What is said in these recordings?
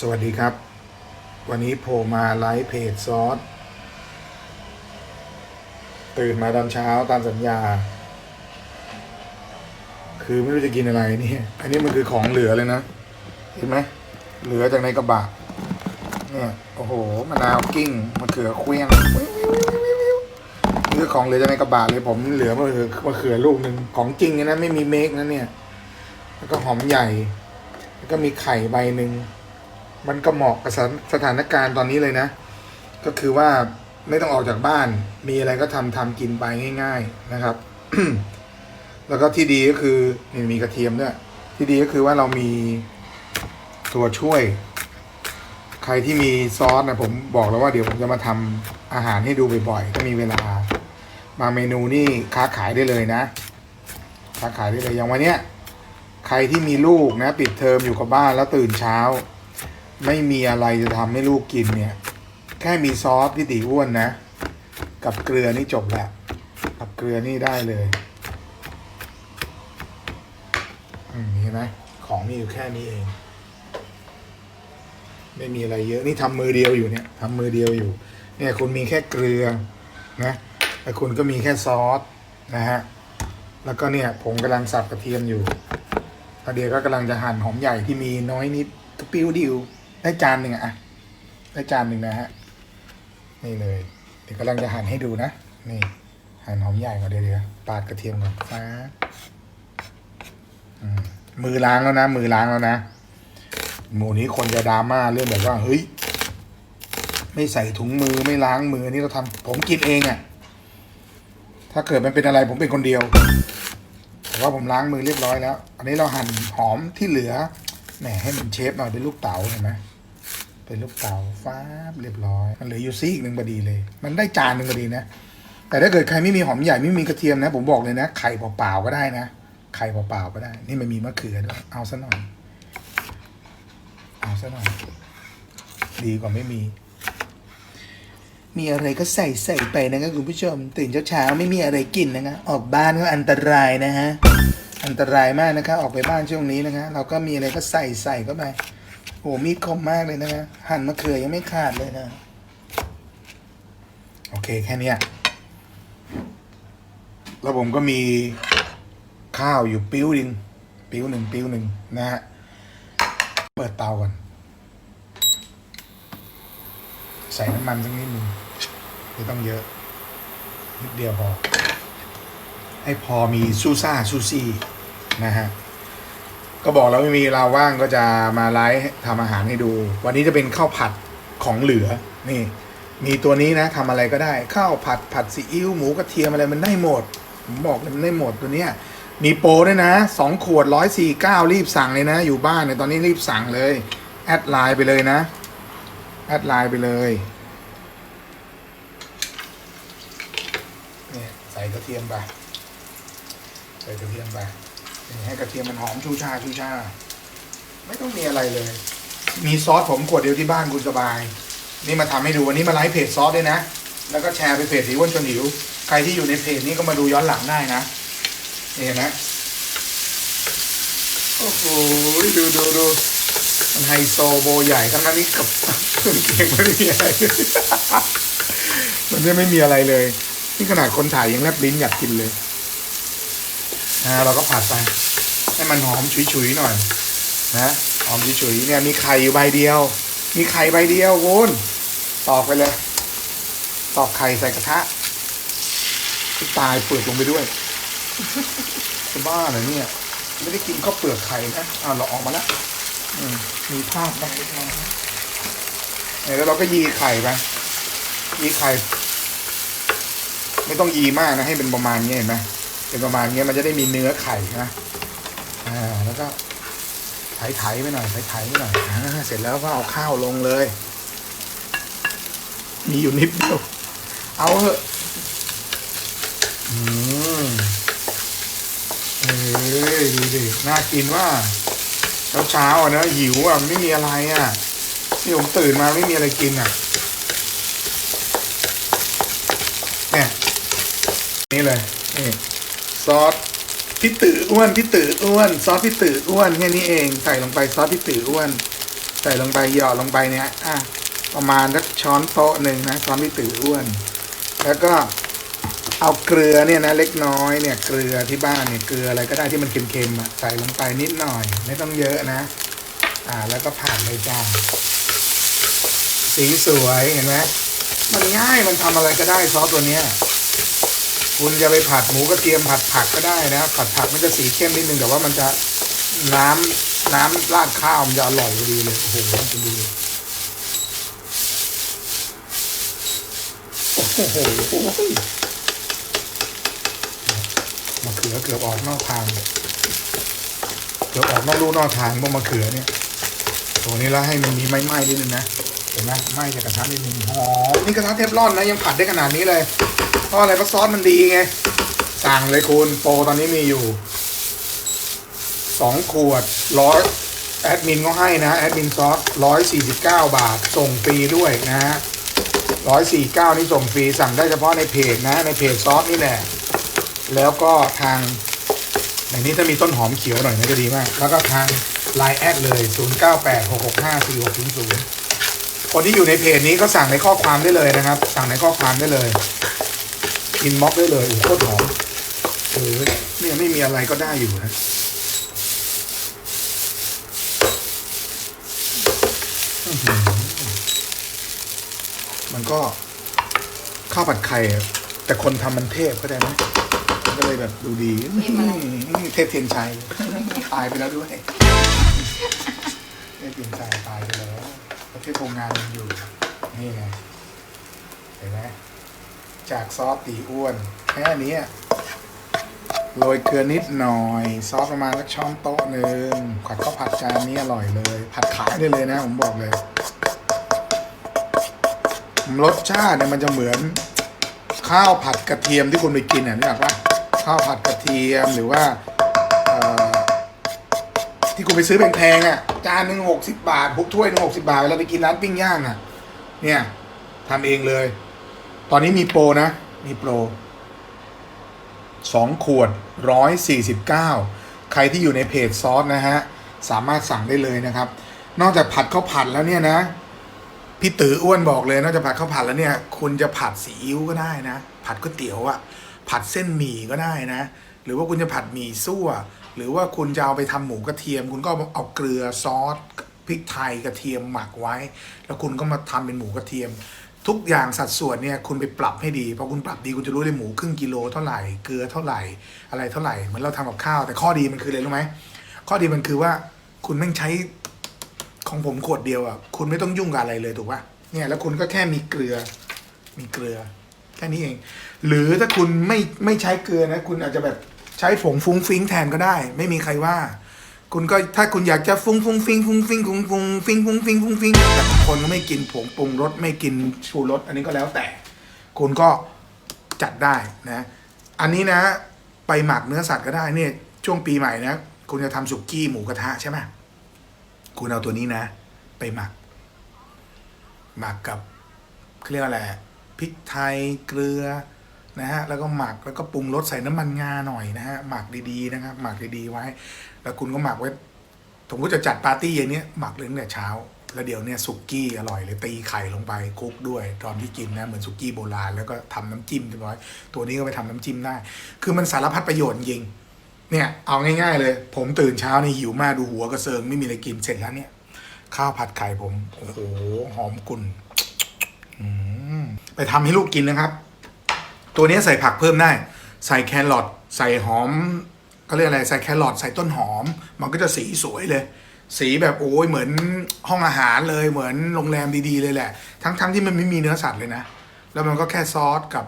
สวัสดีครับ วันนี้โผล่มาไลฟ์เพจซอส ตื่นมาตอนเช้าตามสัญญา คือไม่รู้จะกินอะไรนี่ อันนี้มันคือของเหลือเลยนะ เห็นไหม เหลือจากในกระบะ เนี่ย โอ้โหมะนาวกิ้งมะเขือเคลี้ยงนี่คือของเหลือจากในกระบะเลยผมเหลือมะเขือมะเขือลูกหนึ่งของจริงนะไม่มีเมคนะเนี่ย แล้วก็หอมใหญ่ แล้วก็มีไข่ใบหนึ่ง มันก็เหมาะกับสถานการณ์ตอนนี้เลยนะ ก็คือว่าไม่ต้องออกจากบ้าน มีอะไรก็ทำทำกินไปง่าย ๆนะครับ แล้วก็ที่ดีก็คือนี่มีกระเทียมด้วยที่ดีก็คือว่าเรามีตัวช่วย ใครที่มีซอสนะผมบอกแล้วว่าเดี๋ยวผมจะมาทำอาหารให้ดูบ่อยๆถ้ามีเวลา มาเมนูนี่ค้าขายได้เลยนะ ค้าขายได้เลยอย่างวันเนี้ยใครที่มีลูกนะ ปิดเทอมอยู่กับบ้านแล้วตื่นเช้า ไม่มีอะไรจะทำให้ลูกกินเนี่ย แค่มีซอสพี่ตีอ้วนนะ กับเกลือนี่จบแล้ว กับเกลือนี่ได้เลยอืมเห็นไหมของมีอยู่แค่นี้เอง ไม่มีอะไรเยอะนี่ทำมือเดียวอยู่เนี่ยทำมือเดียวอยู่ เนี่ยคุณมีแค่เกลือนะแต่คุณก็มีแค่ซอสนะฮะแล้วก็เนี่ยผมกำลังสับกระเทียมอยู่ตาเดียวก็กำลังจะหั่นหอมใหญ่ที่มีน้อยนิดกระปิ้วดิว ได้จานหนึ่งอะ ได้จานหนึ่งนะฮะ นี่เลย เดี๋ยวกำลังจะหั่นให้ดูนะ นี่ หั่นหอมใหญ่ก่อนเดี๋ยวเดี๋ยวปาดกระเทียมก่อนฟ้าอมือล้างแล้วนะ มือล้างแล้วนะ หมูนี้คนจะดราม่าเรื่องแบบว่า เฮ้ย ไม่ใส่ถุงมือไม่ล้างมือนี่เราทำผมกินเองอะ่ะ ถ้าเกิดมันเป็นอะไรผมเป็นคนเดียว แต่ว่าผมล้างมือเรียบร้อยแล้ว อันนี้เราหั่นหอมที่เหลือแหมให้มันเชฟหน่อยเป็นลูกเต๋าเห็นไหม เป็นลูกเต๋าฟ้าบเรียบร้อย มันเหลืออยู่ซีกหนึ่งพอดีเลย มันได้จานหนึ่งพอดีนะ แต่ถ้าเกิดใครไม่มีหอมใหญ่ไม่มีกระเทียมนะ ผมบอกเลยนะ ไข่เปล่าๆก็ได้นะ ไข่เปล่าๆก็ได้ นี่มันมีมะเขือด้วย เอาซะหน่อย เอาซะหน่อย ดีกว่าไม่มี มีอะไรก็ใส่ใส่ไปนะครับคุณผู้ชม ตื่นเช้าๆไม่มีอะไรกินนะคะออกบ้านก็อันตรายนะฮะ อันตรายมากนะคะ ออกไปบ้านช่วงนี้นะคะเราก็มีอะไรก็ใส่ใส่เข้าไป โอ้มีดคมมากเลยนะคะหั่นมะเขือยังไม่ขาดเลยนะ โอเคแค่นี้แล้วผมก็มีข้าวอยู่ปิ้วหนึ่งปิ้วหนึ่งปิ้วหนึ่งนะฮะ เปิดเตาก่อน ใส่น้ำมันสักนิดหนึ่งไม่ต้องเยอะ นิดเดียวพอ ให้พอมีซูซ่าซูซี่นะฮะ ก็บอกแล้วไม่มีเวลาว่างก็จะมาไลฟ์ทำอาหารให้ดู วันนี้จะเป็นข้าวผัดของเหลือนี่ มีตัวนี้นะทำอะไรก็ได้ ข้าวผัดผัดซีอิ๊วหมูกระเทียมอะไรมันได้หมดผมบอกเลยมันได้หมดตัวเนี้ยมีโปรด้วยนะสองขวดร้อยสี่เก้ารีบสั่งเลยนะ อยู่บ้านเนี่ยตอนนี้รีบสั่งเลย แอดไลน์ไปเลยนะ แอดไลน์ไปเลยเนี่ยใส่กระเทียมไปใส่กระเทียมไป ให้กระเทียมมันหอมชูชาชูชา ไม่ต้องมีอะไรเลย มีซอสผมขวดเดียวที่บ้านคุณสบาย นี่มาทำให้ดูวันนี้มาไลฟ์เพจซอสด้วยนะ แล้วก็แชร์ไปเพจสีอ้วนชวนหิว ใครที่อยู่ในเพจนี้ก็มาดูย้อนหลังได้นะนี่เห็นไหมโอ้โหดูดูดูมันไฮโซโบใหญ่ทั้งนั้นนี่กับเครื่งคียงไม่มีอะไรมันจะไม่มีอะไรเลย นี่ขนาดคนถ่ายยังแลบลิ้นอยากกินเลย อ่าเราก็ผัดไป ให้มันหอมฉุยๆหน่อย นะหอมฉุยๆเนี่ยมีไข่อยู่ใบเดียว มีไข่ใบเดียวคุณตอกไปเลยตอกไข่ใส่กระทะตายเปิดลงไปด้วยจะบ้าเหรอเนี่ย ไม่ได้กินข้าวเปลือกไข่นะอ่าเราออกมาแล้วมีภาพบ้างเล็กน้อยเนี่ยแล้วเราก็ยีไข่ไปยีไข่ ไม่ต้องยีมากนะ ให้เป็นประมาณนี้เห็นไหม เป็นประมาณนี้มันจะได้มีเนื้อไข่นะอ่าแล้วก็ไถๆไปหน่อยไถๆไปหน่อยอ่าเสร็จแล้วก็เอาข้าวลงเลย มีอยู่นิดเดียวเอาเถอะอืมเอ้ยดูดิน่ากินว่าเช้าเช้าอะนะหิวอะไม่มีอะไรอะนี่ผมตื่นมาไม่มีอะไรกินอะเนี่ยนี่เลยนี่ ซอสพี่ตืออ้วนพี่ตืออ้วนซอสพี่ตืออ้วนแค่นี้เองใส่ลงไปซอสพี่ตืออ้วน ใส่ลงไปหยอดลงไปเนี่ยอะประมาณสักช้อนโต๊ะหนึ่งนะช้อนพี่ตืออ้วน แล้วก็เอาเกลือเนี่ยนะเล็กน้อยเนี่ยเกลือที่บ้านเนี่ยเกลืออะไรก็ได้ที่มันเค็มๆอะใส่ลงไปนิดหน่อย ไม่ต้องเยอะนะ อ่าแล้วก็ผ่านเลยจ้าสีสวยเห็นไหมมันง่ายมันทำอะไรก็ได้ซอสตัวเนี้ย คุณจะไปผัดหมูกระเทียมผัดผักก็ได้นะผัดผักมันจะสีเข้มนิดนึงแต่ว่ามันจะน้ำน้ำราดข้าวมันจะอร่อยพอดีเลยโอ้โหคุณดูโอ้โหมะเขือเกือบออกนอกทางเกือบออกนอกลู่นอกทางพวกมะเขือเนี่ยตัวนี้แล้วให้มันมีไหม้ๆนิดนึงนะเห็นไหมไหม้จากกระทะนิดนึงหอมนี่กระทะเทฟลอนนะยังผัดได้ขนาดนี้เลย เพราะอะไรเพราะซอสมันดีไง สั่งเลยคุณโปรตอนนี้มีอยู่สองขวดร้อยแอดมินก็ให้นะแอดมินซอสร้อยสี่สิบเก้าบาท ส่งฟรีด้วยนะฮะร้อยสี่เก้านี่ส่งฟรีสั่งได้เฉพาะในเพจนะ ในเพจซอสนี่แหละ แล้วก็ทางในนี้ถ้ามีต้นหอมเขียวหน่อยนะจะดีมาก แล้วก็ทางไลน์แอดเลย 0 9 8 6 6 5 4 6 0 0 คนที่อยู่ในเพจนี้ก็สั่งในข้อความได้เลยนะครับ สั่งในข้อความได้เลย อินบ็อกได้เลยโอ้โหโคตรหอมเออเนี่ยไม่มีอะไรก็ได้อยู่นะอื้อหือมันก็ข้าวผัดไข่อะแต่คนทำมันเทพเข้าใจไหมมันก็เลยแบบดูดีเทพอะไรนี่เทพเทียนชัยตายไปแล้วด้วยเทพเทียนชัยตายไปแล้วประเทศโรงงานยังอยู่ นี่ไงเห็นไหม จากซอสตีอ้วน แค่นี้โรยเกลือนิดหน่อย ซอสประมาณสักช้อนโต๊ะหนึ่งผัดข้าวผัดจานนี้อร่อยเลย ผัดขายได้เลยนะ ผมบอกเลย รสชาติเนี่ยมันจะเหมือน ข้าวผัดกระเทียมที่คุณไปกินอะนี่หรอกว่าข้าวผัดกระเทียมหรือว่าที่คุณไปซื้อแพงๆอะจานหนึ่งหกสิบบาทบุกถ้วยหนึ่งหกสิบาทเวลาไปกินร้านปิ้งย่างอะ เนี่ยทำเองเลย ตอนนี้มีโปรนะ มีโปรสองขวดร้อยสี่สิบเก้าใครที่อยู่ในเพจซอสนะฮะ สามารถสั่งได้เลยนะครับ นอกจากผัดข้าวผัดแล้วเนี่ยนะ พี่ตืออ้วนบอกเลยนอกจากผัดข้าวผัดแล้วเนี่ย คุณจะผัดซีอิ๊วก็ได้นะ ผัดก๋วยเตี๋ยวอะผัดเส้นหมี่ก็ได้นะ หรือว่าคุณจะผัดหมี่ซั่ว หรือว่าคุณจะเอาไปทำหมูกระเทียม คุณก็เอาเกลือซอสพริกไทยกระเทียมหมักไว้ แล้วคุณก็มาทำเป็นหมูกระเทียม ทุกอย่างสัดส่วนเนี่ยคุณไปปรับให้ดีพอคุณปรับดีคุณจะรู้เลยหมูครึ่งกิโลเท่าไหร่เกลือเท่าไหร่อะไรเท่าไหร่เหมือนเราทำกับข้าว แต่ข้อดีมันคืออะไรรู้ไหมข้อดีมันคือว่าคุณแม่งใช้ของผมขวดเดียวอะคุณไม่ต้องยุ่งกับอะไรเลยถูกป่ะเนี่ยแล้วคุณก็แค่มีเกลือ มีเกลือแค่นี้เอง หรือถ้าคุณไม่ไม่ใช้เกลือนะ คุณอาจจะแบบใช้ผงฟุ้งฟิ้งแทนก็ได้ ไม่มีใครว่า คุณก็ถ้าคุณอยากจะฟุ้งฟุ้งฟิ้งฟุ้งฟิ้งฟุ้งฟุ้งฟิ้งฟุ้งฟิ้งฟุ้งฟิ้งแต่บางคนก็ไม่กินผงปรุงรสไม่กินชูรสอันนี้ก็แล้วแต่ คุณก็จัดได้นะ อันนี้นะ ไปหมักเนื้อสัตว์ก็ได้เนี่ย ช่วงปีใหม่นะ คุณจะทำสุกี้หมูกระทะใช่ไหมคุณเอาตัวนี้นะ ไปหมัก หมักกับเขาเรียกว่าอะไรพริกไทยเกลือ นะฮะแล้วก็หมักแล้วก็ปรุงรสใส่น้ำมันงาหน่อยนะฮะหมักดีๆนะครับหมักดีๆไว้ แล้วคุณก็หมักไว้สมมติจะจัดปาร์ตี้อย่างนี้หมักเลยตั้งแต่เช้า แล้วเดี๋ยวเนี่ยสุกี้อร่อยเลยตีไข่ลงไปคุกด้วยตอนที่กินนะเหมือนสุกี้โบราณแล้วก็ทำน้ำจิ้มเรียบร้อย ตัวนี้ก็ไปทำน้ำจิ้มได้ คือมันสารพัดประโยชน์จริงเนี่ยเอาง่าย ๆ เลย ผมตื่นเช้านี่หิวมากดูหัวกระเซิงไม่มีอะไรกินเสร็จแล้วเนี่ย ข้าวผัดไข่ผมโอ้โหหอมกุ่นไปทำให้ลูกกินนะครับ ตัวนี้ใส่ผักเพิ่มได้ ใส่แครอทใส่หอมเขาเรียกอะไรใส่แครอทใส่ต้นหอม มันก็จะสีสวยเลย สีแบบโอ้ยเหมือนห้องอาหารเลยเหมือนโรงแรมดีๆเลยแหละ ทั้งๆที่มันไม่มีเนื้อสัตว์เลยนะ แล้วมันก็แค่ซอสกับ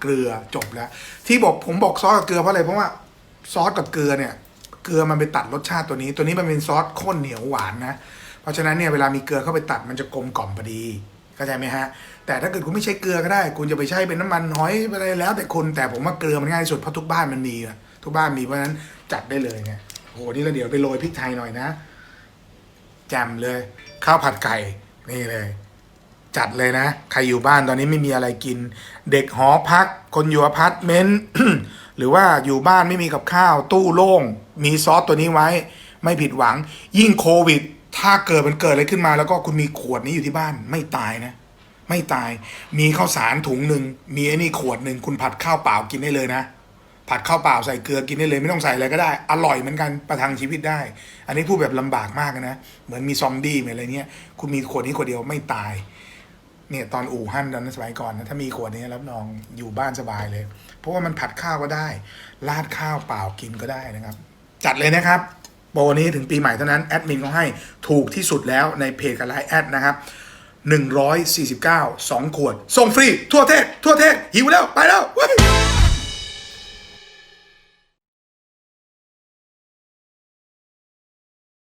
เกลือจบแล้ว ที่บอกผมบอกซอสกับเกลือเพราะอะไรเพราะว่าซอสกับเกลือเนี่ยเกลือมันไปตัดรสชาติตัวนี้ ตัวนี้มันเป็นซอสข้นเหนียวหวานนะ เพราะฉะนั้นเนี่ยเวลามีเกลือเข้าไปตัดมันจะกลมกล่อมพอดี เข้าใจไหมฮะ แต่ถ้าเกิดคุณไม่ใช้เกลือก็ได้ คุณจะไปใช้เป็นน้ำมันหอยอะไรแล้ว แต่คุณแต่ผมว่าเกลือมันง่ายสุดเพราะทุกบ้านมันมีทุกบ้านมีเพราะฉะนั้นจัดได้เลยไงโอ้โหนี่เราเดี๋ยวไปโรยพริกไทยหน่อยนะแจ่มเลย ข้าวผัดไก่นี่เลย จัดเลยนะใครอยู่บ้านตอนนี้ไม่มีอะไรกิน เด็กหอพัก คนอยู่อพาร์ตเมนต์หรือว่าอยู่บ้านไม่มีกับข้าว ตู้โล่ง มีซอสตัวนี้ไว้ ไม่ผิดหวัง ยิ่งโควิด ถ้าเกิดมันเกิดอะไรขึ้นมา แล้วก็คุณมีขวดนี้อยู่ที่บ้านไม่ตายนะ ไม่ตาย มีข้าวสารถุงหนึ่งมีไอ้นี่ขวดหนึ่งคุณผัดข้าวเปล่ากินได้เลยนะผัดข้าวเปล่าใส่เกลือกินได้เลย ไม่ต้องใส่อะไรก็ได้ อร่อยเหมือนกันประทังชีวิตได้ อันนี้พูดแบบลำบากมากนะ เหมือนมีซอมบี้อะไรเงี้ยคุณมีขวดนี้ขวดเดียวไม่ตายเนี่ยตอนอู่ฮั่นตอนนั้นสมัยก่อนนะถ้ามีขวดนี้รับรองอยู่บ้านสบายเลย เพราะว่ามันผัดข้าวก็ได้ ราดข้าวเปล่ากินก็ได้นะครับ จัดเลยนะครับ ปรนี้ถึงปีใหม่เท่านั้น แอดมินเขาให้ถูกที่สุดแล้วในเพจกับไลน์แอดนะครับ149 2 ขวด ส่งฟรี ทั่วเทศ ทั่วเทศ หิวแล้ว ไปแล้วว